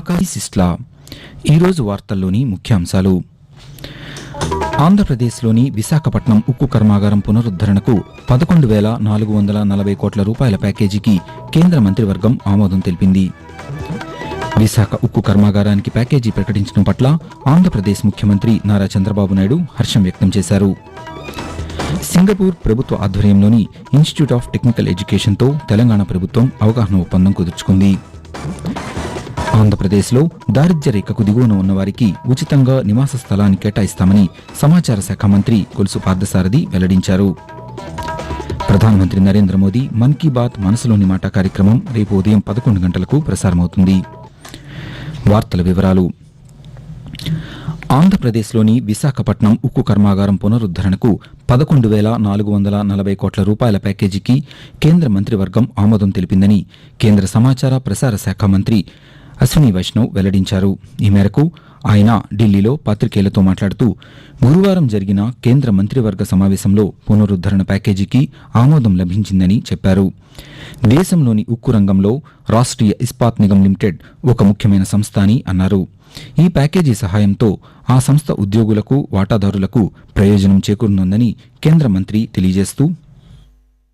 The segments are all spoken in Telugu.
ఆకాశిస్ట్లా ఈరోజు వార్తల్లోని ముఖ్యాంశాలు. ఆంధ్రప్రదేశ్లోని విశాఖపట్నం ఉక్కు కర్మాగారం పునరుద్ధరణకు పదకొండు వేల నాలుగు వందల నలభై కోట్ల రూపాయల ప్యాకేజీకి కేంద్ర మంత్రివర్గం ఆమోదం తెలిపింది. విశాఖ ఉక్కు కర్మాగారానికి ప్యాకేజీ ప్రకటించడం పట్ల ఆంధ్రప్రదేశ్ ముఖ్యమంత్రి నారా చంద్రబాబు నాయుడు హర్షం వ్యక్తం చేశారు. సింగపూర్ ప్రభుత్వ ఆధ్వర్యంలోని ఇన్స్టిట్యూట్ ఆఫ్ టెక్నికల్ ఎడ్యుకేషన్తో తెలంగాణ ప్రభుత్వం అవగాహన ఒప్పందం కుదుర్చుకుంది. ఆంధ్రప్రదేశ్లో దారిద్ర్య రేఖకు దిగువన ఉన్న వారికి ఉచితంగా నివాస స్థలాన్ని కేటాయిస్తామని సమాచార శాఖ మంత్రి కొలుసు పార్థసారథి వెల్లడించారు. ప్రధానమంత్రి నరేంద్ర మోదీ మన్ కీ బాత్ మనసులోని మాట కార్యక్రమం రేపు ఉదయం పదకొండు గంటలకు ప్రసారమవుతుంది. వార్తల వివరాలు. ఆంధ్రప్రదేశ్లోని విశాఖపట్నం ఉక్కు కర్మాగారం పునరుద్ధరణకు పదకొండు వేల నాలుగు వందల నలభై కోట్ల రూపాయల ప్యాకేజీకి కేంద్ర మంత్రివర్గం ఆమోదం తెలిపిందని కేంద్ర సమాచార ప్రసార శాఖ మంత్రి అశ్విని వైష్ణవ్ వెల్లడించారు ఈ మేరకు ఆయన ఢిల్లీలో పాత్రికేయులతో మాట్లాడుతూ గురువారం జరిగిన కేంద్ర మంత్రివర్గ సమావేశంలో పునరుద్ధరణ ప్యాకేజీకి ఆమోదం లభించిందని చెప్పారు దేశంలోని ఉక్కు రంగంలో రాష్ట్రీయ ఇస్పాత్ నిగమ్ లిమిటెడ్ ఒక ముఖ్యమైన సంస్థ అని అన్నారు ఈ ప్యాకేజీ సహాయంతో ఆ సంస్థ ఉద్యోగులకు వాటాదారులకు ప్రయోజనం చేకూరనుందని కేంద్ర మంత్రి తెలియజేస్తూ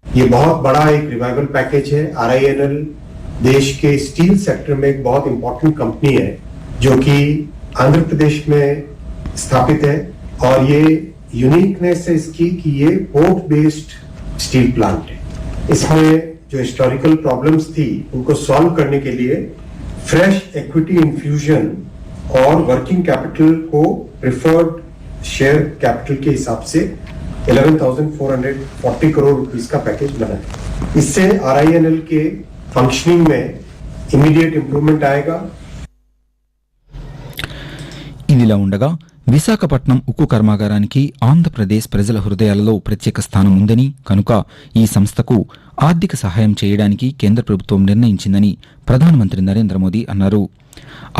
ये बहुत बड़ा एक रिवाइवल पैकेज है आर देश के स्टील सेक्टर में एक बहुत इंपॉर्टेंट कंपनी है जो कि आंध्र प्रदेश में स्थापित है और ये यूनिकनेस है इसकी कि ये पोर्ट बेस्ड स्टील प्लांट है। इसमें जो हिस्टोरिकल प्रॉब्लम्स थी उनको सॉल्व करने के लिए फ्रेश इक्विटी इंफ्यूजन और वर्किंग कैपिटल को प्रिफर्ड शेयर कैपिटल के हिसाब से 11,440 करोड़ रुपीस का पैकेज बना है। इससे आरआईएनएल के फंक्शनिंग में इमीडिएट इंप्रूवमेंट आएगा ఇదిలా ఉండగా విశాఖపట్నం ఉక్కు కర్మాగారానికి ఆంధ్రప్రదేశ్ ప్రజల హృదయాలలో ప్రత్యేక స్థానం ఉందని కనుక ఈ సంస్థకు ఆర్థిక సహాయం చేయడానికి కేంద్ర ప్రభుత్వం నిర్ణయించిందని ప్రధానమంత్రి నరేంద్ర మోదీ అన్నారు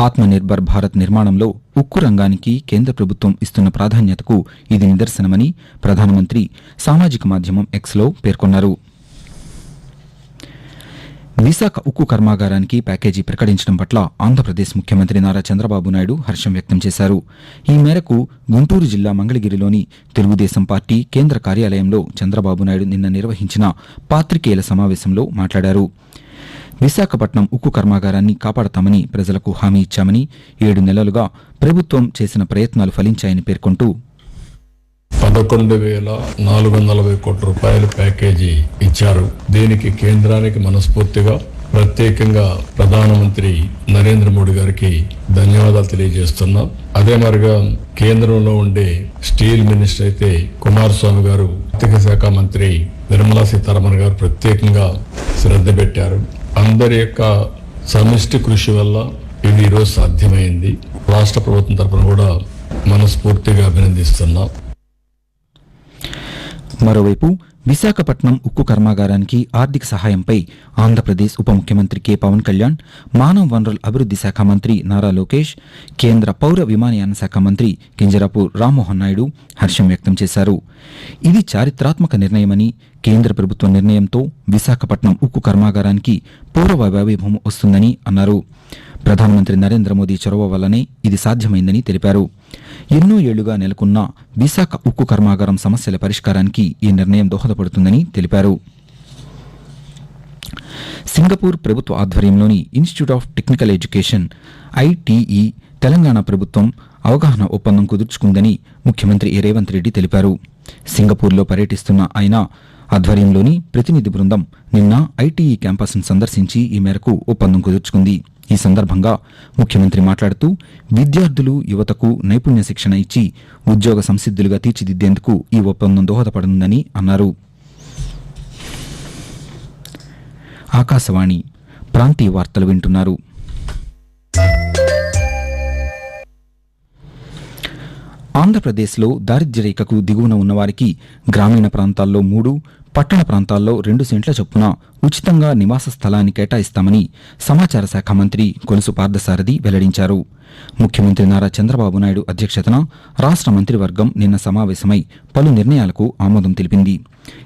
ఆత్మనిర్భర్ భారత్ నిర్మాణంలో ఉక్కు రంగానికి కేంద్ర ప్రభుత్వం ఇస్తున్న ప్రాధాన్యతకు ఇది నిదర్శనమని ప్రధానమంత్రి సామాజిక మాధ్యమం ఎక్స్లో పేర్కొన్నారు విశాఖ ఉక్కు కర్మాగారానికి ప్యాకేజీ ప్రకటించడం పట్ల ఆంధ్రప్రదేశ్ ముఖ్యమంత్రి నారా చంద్రబాబు నాయుడు హర్షం వ్యక్తం చేశారు. ఈ మేరకు గుంటూరు జిల్లా మంగళగిరిలోని తెలుగుదేశం పార్టీ కేంద్ర కార్యాలయంలో చంద్రబాబు నాయుడు నిన్న నిర్వహించిన పాత్రికేయుల సమావేశంలో మాట్లాడారు. విశాఖపట్నం ఉక్కు కర్మాగారాన్ని కాపాడతామని ప్రజలకు హామీ ఇచ్చామని ఏడు నెలలుగా ప్రభుత్వం చేసిన ప్రయత్నాలు ఫలించాయని పేర్కొంటూ పదకొండు వేల నాలుగు వందల నలభై కోట్ల రూపాయల ప్యాకేజీ ఇచ్చారు. దీనికి కేంద్రానికి మనస్ఫూర్తిగా ప్రత్యేకంగా ప్రధానమంత్రి నరేంద్ర మోడీ గారికి ధన్యవాదాలు తెలియజేస్తున్నాం. అదే మరిగా కేంద్రంలో ఉండే స్టీల్ మినిస్టర్ అయితే కుమారస్వామి గారు ఆర్థిక శాఖ మంత్రి నిర్మలా సీతారామన్ గారు ప్రత్యేకంగా శ్రద్ధ పెట్టారు. అందరి యొక్క సమిష్టి కృషి వల్ల ఇది ఈరోజు సాధ్యమైంది. రాష్ట్ర ప్రభుత్వం తరపున కూడా మనస్ఫూర్తిగా అభినందిస్తున్నాం. మరోవైపు విశాఖపట్నం ఉక్కు కర్మాగారానికి ఆర్థిక సహాయంపై ఆంధ్రప్రదేశ్ ఉప ముఖ్యమంత్రి కె. పవన్ కళ్యాణ్ మానవ వనరుల అభివృద్ధి శాఖ మంత్రి నారా లోకేష్ కేంద్ర పౌర విమానయాన శాఖ మంత్రి కింజరాపు రామ్మోహన్ నాయుడు హర్షం వ్యక్తం చేశారు. ఇది చారిత్రాత్మక నిర్ణయమని కేంద్ర ప్రభుత్వ నిర్ణయంతో విశాఖపట్నం ఉక్కు కర్మాగారానికి పూర్వ వైభవం వస్తుందని అన్నారు. ప్రధానమంత్రి నరేంద్ర మోదీ చొరవ వల్లనే ఇది సాధ్యమైందని తెలిపారు. ఎన్నో ఏళ్ళుగా నెలకొన్న విశాఖ ఉక్కు కర్మాగారం సమస్యల పరిష్కారానికి ఈ నిర్ణయం దోహదపడుతుందని తెలిపారు. సింగపూర్ ప్రభుత్వ ఆధ్వర్యంలోని institute of technical education ITE Telangana ప్రభుత్వం అవగాహన ఒప్పందం కుదుర్చుకుందని ముఖ్యమంత్రి రేవంత్ రెడ్డి తెలిపారు. సింగపూర్లో పర్యటిస్తున్న ఆయన ఆధ్వర్యంలోని ప్రతినిధి బృందం నిన్న ఐటీఈ క్యాంపస్ను సందర్శించి ఈ మేరకు ఒప్పందం కుదుర్చుకుంది. ఈ సందర్భంగా ముఖ్యమంత్రి మాట్లాడుతూ విద్యార్థులు యువతకు నైపుణ్య శిక్షణ ఇచ్చి ఉద్యోగ సంసిద్ధులుగా తీర్చిదిద్దేందుకు ఈ ఒప్పందం దోహదపడనుందని అన్నారు. ఆకాశవాణి ప్రాంతీయ వార్తలు వింటున్నారు. ఆంధ్రప్రదేశ్లో దారిద్ర్యరేఖకు దిగువన ఉన్నవారికి గ్రామీణ ప్రాంతాల్లో మూడు పట్టణ ప్రాంతాల్లో రెండు సెంట్ల చొప్పున ఉచితంగా నివాస స్థలాన్ని కేటాయిస్తామని సమాచార శాఖ మంత్రి కొలుసు పార్థసారథి వెల్లడించారు. ముఖ్యమంత్రి నారా చంద్రబాబు నాయుడు అధ్యక్షతన రాష్ట్ర మంత్రివర్గం నిన్న సమావేశమై పలు నిర్ణయాలకు ఆమోదం తెలిపింది.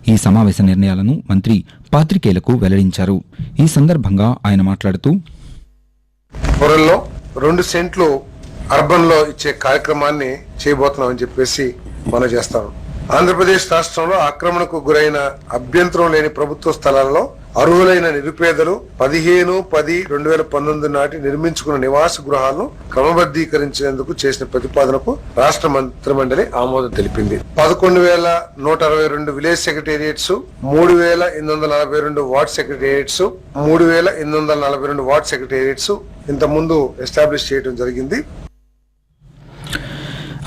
ఈ సమావేశ నిర్ణయాలను మంత్రి పాత్రికేయులకు వెల్లడించారు. ఈ సందర్భంగా ఆయన మాట్లాడుతూ రెండు సెంట్లు అర్బన్లో ఇచ్చే కార్యక్రమాన్ని చేయబోతున్నామని చెప్పేసి మనం చేస్తాం. ఆంధ్రప్రదేశ్ రాష్ట్రంలో ఆక్రమణకు గురైన అభ్యంతరం లేని ప్రభుత్వ స్థలాల్లో అర్హులైన నిరుపేదలు పదిహేను పది రెండు వేల పంతొమ్మిది నాటి నిర్మించుకున్న నివాస గృహాలను క్రమబద్ధీకరించేందుకు చేసిన ప్రతిపాదనకు రాష్ట్ర మంత్రిమండలి ఆమోదం తెలిపింది. పదకొండు వేల నూట అరవై రెండు విలేజ్ సెక్రటేరియట్స్ మూడు వేల ఎనిమిది వందల నలభై రెండు వార్డ్ సెక్రటేరియట్స్ మూడు వేల ఎనిమిది వందల నలభై రెండు వార్డ్ సెక్రటేరియట్స్ ఇంత ముందు ఎస్టాబ్లిష్ చేయడం జరిగింది.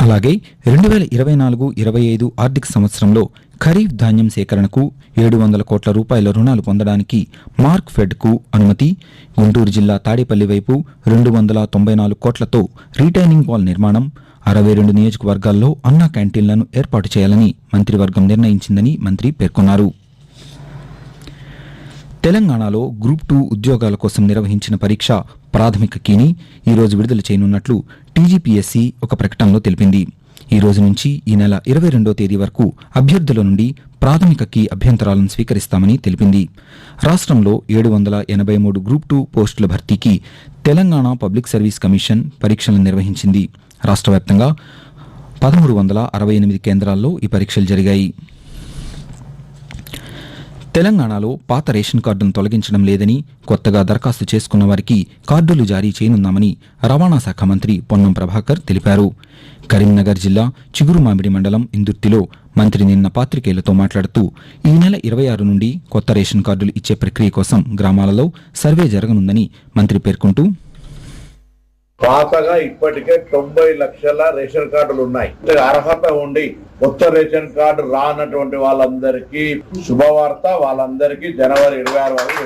అలాగే రెండు వేల ఇరవై నాలుగు ఇరవై ఐదు ఆర్థిక సంవత్సరంలో ఖరీఫ్ ధాన్యం సేకరణకు ఏడు వందల కోట్ల రూపాయల రుణాలు పొందడానికి మార్క్ ఫెడ్కు అనుమతి. గుంటూరు జిల్లా తాడేపల్లి వైపు రెండు వందల తొంభై నాలుగు కోట్లతో రీటైనింగ్ వాల్ నిర్మాణం. అరవై రెండు నియోజకవర్గాల్లో అన్నా క్యాంటీన్లను ఏర్పాటు చేయాలని మంత్రివర్గం నిర్ణయించిందని మంత్రి పేర్కొన్నారు. తెలంగాణలో గ్రూప్ టూ ఉద్యోగాల కోసం నిర్వహించిన పరీక్ష ప్రాథమిక కీని ఈరోజు విడుదల చేయనున్నట్లు టీజీపీఎస్సీ ఒక ప్రకటనలో తెలిపింది. ఈ రోజు నుంచి ఈ నెల ఇరవై రెండో తేదీ వరకు అభ్యర్థుల నుండి ప్రాథమిక కీ అభ్యంతరాలను స్వీకరిస్తామని తెలిపింది. రాష్ట్రంలో ఏడు వందల ఎనభై మూడు గ్రూప్ టూ పోస్టుల భర్తీకి తెలంగాణ పబ్లిక్ సర్వీస్ కమిషన్ పరీక్షలను నిర్వహించింది. రాష్ట్ర వ్యాప్తంగా పదమూడు వందల అరవై ఎనిమిది కేంద్రాల్లో ఈ పరీక్షలు జరిగాయి. తెలంగాణలో పాత రేషన్ కార్డును తొలగించడం లేదని కొత్తగా దరఖాస్తు చేసుకున్న వారికి కార్డులు జారీ చేయనున్నామని రవాణా శాఖ మంత్రి పొన్నం ప్రభాకర్ తెలిపారు. కరీంనగర్ జిల్లా చిగురుమామిడి మండలం ఇందుర్తిలో మంత్రి నిన్న పాత్రికేయులతో మాట్లాడుతూ ఈ నెల ఇరవై ఆరు నుండి కొత్త రేషన్ కార్డులు ఇచ్చే ప్రక్రియ కోసం గ్రామాలలో సర్వే జరగనుందని మంత్రి పేర్కొంటూ పాతగా ఇప్పటికే తొంభై లక్షల రేషన్ కార్డులు ఉన్నాయి. అర్హత ఉండి కొత్త రేషన్ కార్డు రానటువంటి వాళ్ళందరికీ శుభవార్త వాళ్ళందరికీ జనవరి ఇరవై ఆరు వరకు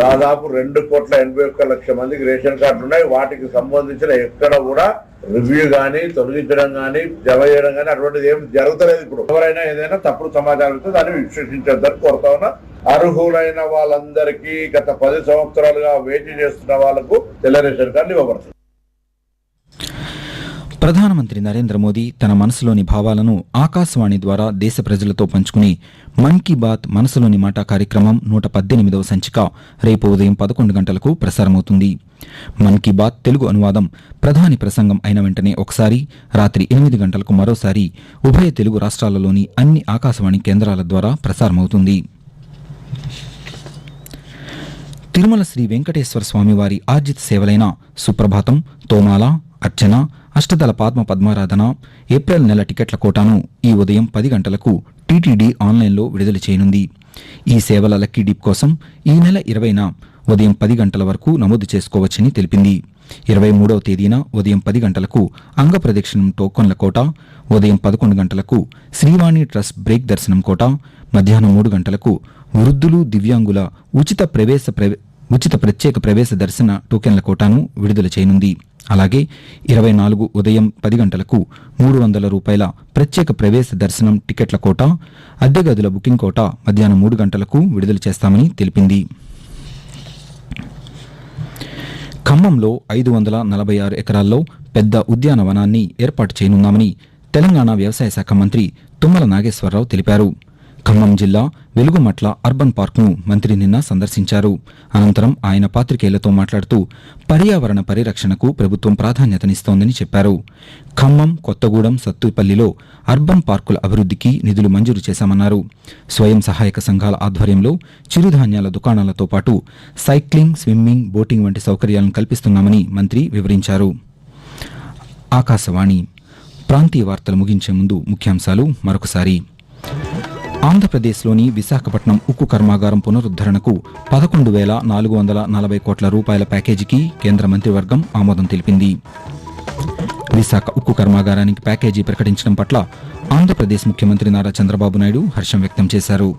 దాదాపు రెండు కోట్ల ఎనభై ఒక్క లక్ష మందికి రేషన్ కార్డులు ఉన్నాయి. వాటికి సంబంధించిన ఎక్కడ కూడా రివ్యూ గానీ తొలగించడం గానీ జమ చేయడం గానీ అటువంటిది ఏం జరుగుతలేదు ఇప్పుడు. ఎవరైనా ఏదైనా తప్పుడు సమాచారం ఇస్తే దాన్ని విశ్వసించొద్దని కోరుతా ఉన్నా. అర్హులైన వాళ్ళందరికీ గత పది సంవత్సరాలుగా వేచి చేస్తున్న వాళ్ళకు తెల్ల రేషన్ కార్డులు ఇవ్వబడుతుంది. ప్రధానమంత్రి నరేంద్ర మోదీ తన మనసులోని భావాలను ఆకాశవాణి ద్వారా దేశ ప్రజలతో పంచుకుని మన్ కీ బాత్ మనసులోని మాట కార్యక్రమం నూట పద్దెనిమిదవ సంచిక రేపు ఉదయం పదకొండు గంటలకు ప్రసారమవుతుంది. మన్ కీ బాత్ తెలుగు అనువాదం ప్రధాని ప్రసంగం అయిన వెంటనే ఒకసారి రాత్రి ఎనిమిది గంటలకు మరోసారి ఉభయ తెలుగు రాష్ట్రాలలోని అన్ని ఆకాశవాణి కేంద్రాల ద్వారా ప్రసారమవుతుంది. తిరుమల శ్రీ వెంకటేశ్వర స్వామివారి ఆర్జిత సేవలైన సుప్రభాతం తోమాల అర్చన అష్టదల పద్మ పద్మారాధన ఏప్రిల్ నెల టికెట్ల కోటాను ఈ ఉదయం పది గంటలకు టీటీడీ ఆన్లైన్లో విడుదల చేయనుంది. ఈ సేవల లక్కీ డిప్ కోసం ఈ నెల ఇరవైన ఉదయం పది గంటల వరకు నమోదు చేసుకోవచ్చని తెలిపింది. ఇరవై మూడవ తేదీన ఉదయం పది గంటలకు అంగప్రదక్షిణం టోకన్ల కోట ఉదయం పదకొండు గంటలకు శ్రీవాణి ట్రస్ట్ బ్రేక్ దర్శనం కోట మధ్యాహ్నం మూడు గంటలకు వృద్ధులు దివ్యాంగుల ఉచిత ప్రవేశ ప్రవే- ఉచిత ప్రత్యేక ప్రవేశ దర్శన టోకెన్ల కోటాను విడుదల చేయనుంది. అలాగే ఇరవై నాలుగు ఉదయం పది గంటలకు మూడు వందల రూపాయల ప్రత్యేక ప్రవేశ దర్శనం టికెట్ల కోట అద్దె గదుల బుకింగ్ కోట మధ్యాహ్నం మూడు గంటలకు విడుదల చేస్తామని తెలిపింది. ఖమ్మంలో ఐదు వందల నలభై ఆరు ఎకరాల్లో పెద్ద ఉద్యానవనాన్ని ఏర్పాటు చేయనున్నామని తెలంగాణ వ్యవసాయ శాఖ మంత్రి తుమ్మల నాగేశ్వరరావు తెలిపారు. ఖమ్మం జిల్లా వెలుగుమట్ల అర్బన్ పార్క్ను మంత్రి నిన్న సందర్శించారు. అనంతరం ఆయన పాత్రికేయులతో మాట్లాడుతూ పర్యావరణ పరిరక్షణకు ప్రభుత్వం ప్రాధాన్యతనిస్తోందని చెప్పారు. ఖమ్మం కొత్తగూడెం సత్తుపల్లిలో అర్బన్ పార్కుల అభివృద్ధికి నిధులు మంజూరు చేశామన్నారు. స్వయం సహాయక సంఘాల ఆధ్వర్యంలో చిరుధాన్యాల దుకాణాలతో పాటు సైక్లింగ్ స్విమ్మింగ్ బోటింగ్ వంటి సౌకర్యాలను కల్పిస్తున్నామని మంత్రి వివరించారు. ఆకాశవాణి ప్రాంతీయ వార్తలు ముగించే ముందు ముఖ్యాంశాలు మరొకసారి. ఆంధ్రప్రదేశ్లోని విశాఖపట్నం ఉక్కు కర్మాగారం పునరుద్ధరణకు పదకొండు వేల నాలుగు వందల నలభై కోట్ల రూపాయల ప్యాకేజీకి కేంద్ర మంత్రివర్గం ఆమోదం తెలిపింది. విశాఖ ఉక్కు కర్మాగారానికి ప్యాకేజీ ప్రకటించడం పట్ల ఆంధ్రప్రదేశ్ ముఖ్యమంత్రి నారా చంద్రబాబు నాయుడు హర్షం వ్యక్తం చేశారు.